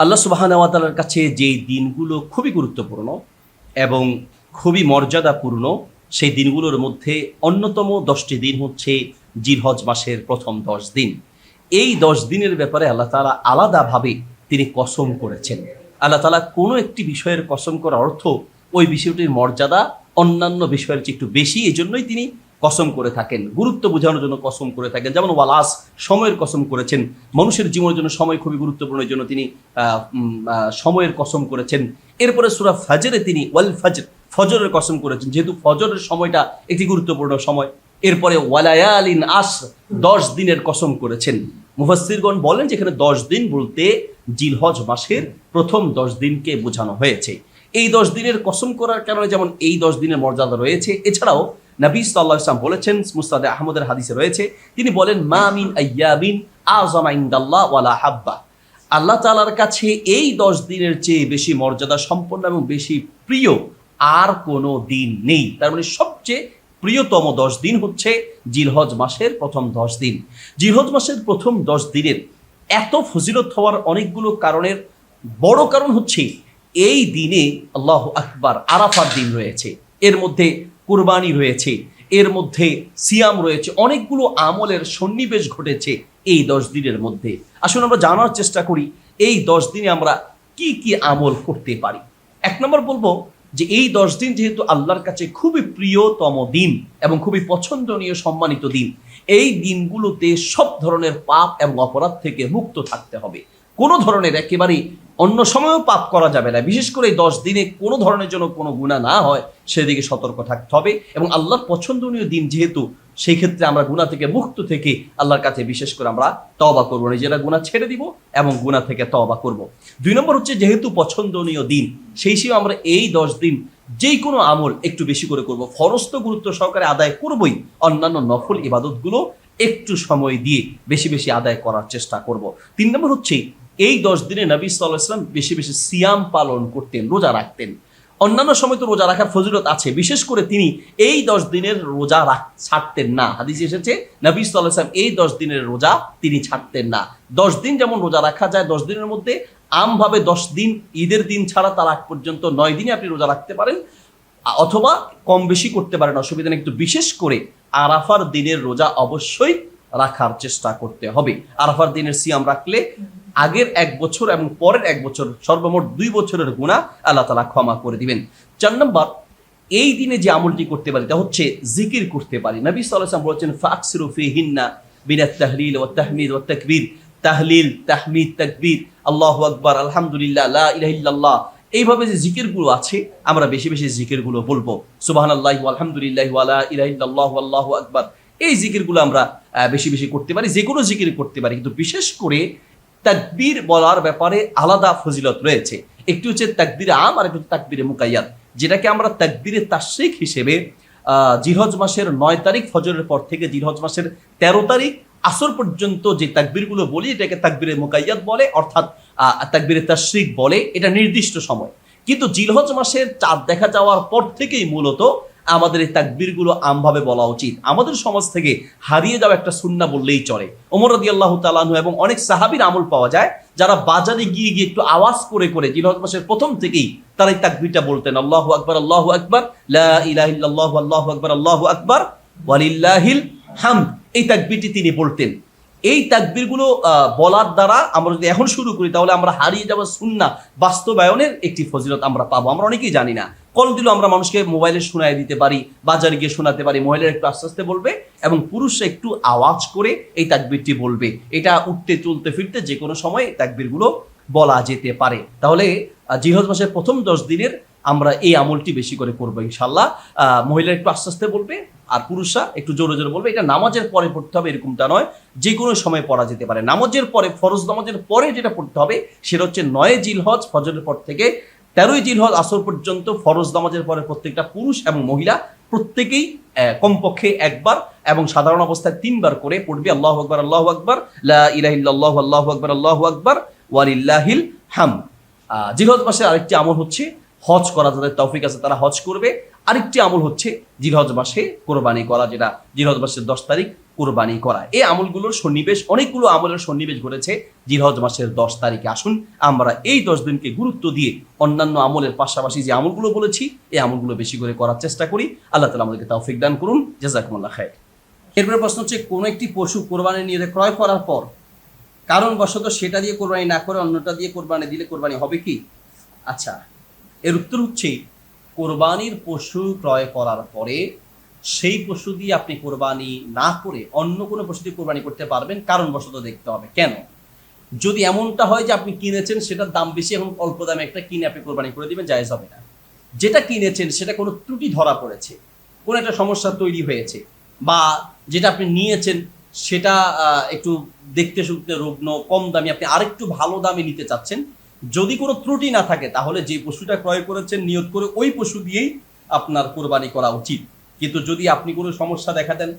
আল্লাহ সুবাহানাওয়াতালার কাছে যেই দিনগুলো খুবই গুরুত্বপূর্ণ এবং খুবই মর্যাদাপূর্ণ, সেই দিনগুলোর মধ্যে অন্যতম দশটি দিন হচ্ছে জিরহজ মাসের প্রথম দশ দিন। এই দশ দিনের ব্যাপারে আল্লাহ তালা আলাদাভাবে তিনি কসম করেছেন। আল্লাহ তালা কোনো একটি বিষয়ের কসম করার অর্থ ওই বিষয়টির মর্যাদা অন্যান্য বিষয়ের চেয়ে একটু বেশি এই জন্যই তিনি কসম করে থাকেন, গুরুত্ব বোঝানোর জন্য কসম করে থাকেন। যেমন ওয়ালাস, সময়ের কসম করেছেন। মানুষের জীবনের জন্য সময় খুবই গুরুত্বপূর্ণ জন্য তিনি সময়ের কসম করেছেন। এরপরে সুরা ফাজরে তিনি ওয়াল ফাজর, ফজরের কসম করেছেন। যেহেতু ফজরের সময়টা একটি গুরুত্বপূর্ণ সময়, এরপরে ওয়ালায়ালিন আস, দশ দিনের কসম করেছেন। মুফাসসিরগণ বলেন যে এখানে দশ দিন বলতে জিলহজ মাসের প্রথম দশ দিনকে বোঝানো হয়েছে। এই দশ দিনের কসম করার কারণে যেমন এই দশ দিনের মর্যাদা রয়েছে, এছাড়াও নবী সাল্লাহ ইসলাম বলেছেন, মুস্তাদে আহমদের হাদিসে রয়েছে, তিনি বলেন, মা মিন আয়াবিন আজমা ওয়ালা হাব্বা। আল্লাহ তাআলার কাছে এই দশ দিনের চেয়ে বেশি মর্যাদা সম্পন্ন এবং বেশি প্রিয় আর কোনো দিন নেই। তার মানে সবচেয়ে প্রিয়তম দশ দিন হচ্ছে জিলহজ মাসের প্রথম দশ দিন। জিলহজ মাসের প্রথম দশ দিনের এত ফজিলত হওয়ার অনেকগুলো কারণের বড় কারণ হচ্ছে, এই দিনে আল্লাহ আকবার আরাফার দিন রয়েছে। এর মধ্যে কুরবানি রয়েছে, এর মধ্যে সিয়াম রয়েছে, অনেকগুলো আমলের সন্নিবেশ ঘটেছে এই দশ দিনের মধ্যে। আসলে আমরা জানার চেষ্টা করি, এই দশ দিনে আমরা কি কি আমল করতে পারি? এক নম্বর বলব যে এই দশ দিন যেহেতু আল্লাহর কাছে খুবই প্রিয়তম দিন এবং খুবই পছন্দনীয় সম্মানিত দিন, এই দিনগুলোতে সব ধরনের পাপ এবং অপরাধ থেকে মুক্ত থাকতে হবে। কোনো ধরনের একেবারেই অন্য সময়ও পাপ করা যাবে না। বিশেষ করে এই দশ দিনে কোনো ধরনের জন্য কোনো গুণা না হয়, সেদিকে সতর্ক থাকতে হবে এবং আল্লাহর পছন্দনীয় দিন যেহেতু, সেই ক্ষেত্রে আমরা গুণা থেকে মুক্ত থেকে আল্লাহর কাছে বিশেষ করে আমরা তবা করব। নিজেরা গুণা ছেড়ে দিব এবং গুণা থেকে তবা করব। দুই নম্বর হচ্ছে যেহেতু পছন্দনীয় দিন, সেই হিসেবে আমরা এই দশ দিন যেই কোনো আমল একটু বেশি করে করব। ফরজ তো গুরুত্ব সহকারে আদায় করবই, অন্যান্য নফল ইবাদতগুলো একটু সময় দিয়ে বেশি বেশি আদায় করার চেষ্টা করব। তিন নম্বর হচ্ছে এই দশ দিনে নবী সাল্লাহ বেশি বেশি সিয়াম পালন করতেন, রোজা রাখতেন। অন্যান্য সময় তো রোজা রাখার ফজিলত আছে, বিশেষ করে তিনি এই দশ দিনের রোজা রাখ ছাড়তেন না। হাদিস এসেছে, নবী সাল্লাহ এই দশ দিনের রোজা তিনি ছাড়তেন না। দশ দিন যেমন রোজা রাখা যায়, দশ দিনের মধ্যে আমভাবে দশ দিন, ঈদের দিন ছাড়া তার আগ পর্যন্ত নয় দিনে আপনি রোজা রাখতে পারেন, অথবা কম বেশি করতে পারেন। অসুবিধা নেই, কিন্তু বিশেষ করে আরাফার দিনের রোজা অবশ্যই রাখার চেষ্টা করতে হবে। আরাফার দিনের সিয়াম রাখলে আগের এক বছর এবং পরের এক বছর সর্বমোট দুই বছরের গুণা আল্লাহ তালা ক্ষমা করে দিবেন। চার নম্বর, এই দিনে যে আমলটি করতে পারি তা হচ্ছে জিকির করতে পারি। নবী সাল্লাম বলেছেন, ফাকসিরু ফি হিন্না বিনা তাহলিল ও তাহমিদ ও তাকবীর। তাহলিল, তাহমিদ, তাকবীর, আল্লাহ আকবর, আলহামদুলিল্লাহ, লা এইভাবে যে জিকিরগুলো আছে, আমরা বেশি বেশি জিকিরগুলো বলব। সুবহানাল্লাহি আল্লাহ আলহামদুলিল্লাহি ওয়া লা ইলাহা ইল্লাল্লাহু, আল্লাহু আকবার। এই জিকিরগুলো আমরা বেশি বেশি করতে পারি যে কোনো জিকির করতে পারি। কিন্তু বিশেষ করে তাকবীর বলার ব্যাপারে আলাদা ফজিলত রয়েছে। একটি হচ্ছে তাকবীর আম আর একটি তাকবীরে মুকাইয়াদ। যেটাকে আমরা তাকবীরে তাশরিক হিসেবে আহ, জিলহজ মাসের নয় তারিখ ফজরের পর থেকে জিলহজ মাসের তেরো তারিখ আসর পর্যন্ত যে তাকবীরগুলো বলি এটাকে তাকবীরে মুকাইয়াদ বলে অর্থাৎ তাকবীরে তাশরিক বলে এটা নির্দিষ্ট সময়। কিন্তু জিলহজ মাসের চাঁদ দেখা যাওয়ার পর থেকেই মূলত আমাদের এই তাকবীরগুলো আমভাবে বলা উচিত। আমাদের সমাজ থেকে হারিয়ে যাওয়া একটা সুন্না বললেই চলে। ওমর রদি আল্লাহ তালাহু এবং অনেক সাহাবীর আমল পাওয়া যায়, যারা বাজারে গিয়ে গিয়ে একটু আওয়াজ করে করে জিলহজ মাসের প্রথম থেকেই তারা এই তাকবীরটা বলতেন, আল্লাহু আকবার আল্লাহু আকবার, লা ইলাহা ইল্লাল্লাহু, আল্লাহু আকবার আল্লাহু আকবার, ওয়ালিল্লাহিল হামদ। এই তাকবীরটি তিনি বলতেন। এই তাকবীরগুলো বলার দ্বারা আমরা যদি এখন শুরু করি, তাহলে আমরা হারিয়ে যাওয়া সুন্না বাস্তবায়নের একটি ফজিলত আমরা পাবো। আমরা অনেকেই জানি না। কল দিল আমরা মানুষকে মোবাইলে শোনায় দিতে পারি বাজারে গিয়ে শোনাতে পারি মহিলারা একটু আস্তে আস্তে বলবে এবং পুরুষরা একটু আওয়াজ করে এই তাকবীরটি বলবে। এটা উঠতে চলতে ফিরতে যে কোনো সময় তাকবীরগুলো বলা যেতে পারে। তাহলে জিহজ মাসের প্রথম দশ দিনের আমরা এই আমলটি বেশি করে করব ইনশাল্লাহ আহ, মহিলারা একটু আস্তে আস্তে বলবে আর পুরুষরা একটু জোরে জোরে বলবে। এটা নামাজের পরে পড়তে হবে এরকমটা নয়। যে কোনো সময় পড়া যেতে পারে। নামাজের পরে ফরজ নামাজের পরে যেটা পড়তে হবে সেটা হচ্ছে নয় জিলহজ ফজরের পর থেকে তেরোই জিলহজ আসর পর্যন্ত ফরজ নামাজের পরে প্রত্যেকটা পুরুষ এবং মহিলা প্রত্যেকেই কমপক্ষে একবার এবং সাধারণ অবস্থায় তিনবার করে পড়বে। আল্লাহ আকবর আল্লাহ আকবর, লা ইলাহা ইল্লাল্লাহু আকবর, আল্লাহু আকবর, ওয়ালিল্লাহিল হাম জিলহজ মাসের আরেকটি আমল হচ্ছে হজ করা, যাদের তৌফিক আছে তারা হজ করবে। আরেকটি আমল হচ্ছে জিলহজ মাসে কোরবানি করা, যেটা জিলহজ মাসের দশ তারিখ। কোরবানি করা। এই আমলগুলোর সন্নিবেশ, অনেকগুলো আমলের সন্নিবেশ ঘটেছে জিরহজ মাসের দশ তারিখে। আসুন, আমরা এই দশ দিনকে গুরুত্ব দিয়ে অন্যান্য আমলের পাশাপাশি যে আমলগুলো বলেছি, এই আমলগুলো বেশি করে করার চেষ্টা করি। আল্লাহ তালা আমাদেরকে তৌফিক দান করুন। জাজাকুমুল্লাহ খায় এরপরে প্রশ্ন হচ্ছে, কোনো একটি পশু কোরবানি নিয়ে ক্রয় করার পর কারণবশত সেটা দিয়ে কোরবানি না করে অন্যটা দিয়ে কোরবানি দিলে কোরবানি হবে কি? আচ্ছা এর উত্তর হচ্ছে, কোরবানির পশু ক্রয় করার পরে সেই পশু দিয়ে আপনি কোরবানি না করে অন্য কোনো পশু দিয়ে কোরবানি করতে পারবেন, কারণবশত দেখতে হবে। কেন? যদি এমনটা হয় যে আপনি কিনেছেন, সেটার দাম বেশি, এখন অল্প দামে একটা কিনে আপনি কোরবানি করে দিবেন, জায়েজ হবে না। যেটা কিনেছেন, সেটা কোনো ত্রুটি ধরা পড়েছে, কোনো একটা সমস্যা তৈরি হয়েছে, বা যেটা আপনি নিয়েছেন, সেটা একটু দেখতে শুনতে রুগ্ন, কম দামি, আপনি আরেকটু ভালো দামে নিতে চাচ্ছেন, যদি কোনো ত্রুটি না থাকে, তাহলে যে পশুটা ক্রয় করেছেন, নিয়োগ করে ওই পশু দিয়েই আপনার কোরবানি করা উচিত। কিন্তু যদি আপনি কোনো সমস্যা দেখা দেন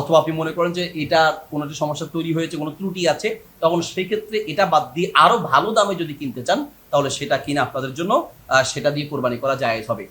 অথবা আপনি মনে করেন যে এটা কোনো একটা সমস্যা তৈরি হয়েছে, কোনো ত্রুটি আছে, তখন সেক্ষেত্রে এটা বাদ দিয়ে আরও ভালো দামে যদি কিনতে চান, তাহলে সেটা কিনে আপনাদের জন্য সেটা দিয়ে কোরবানি করা যায় হবে।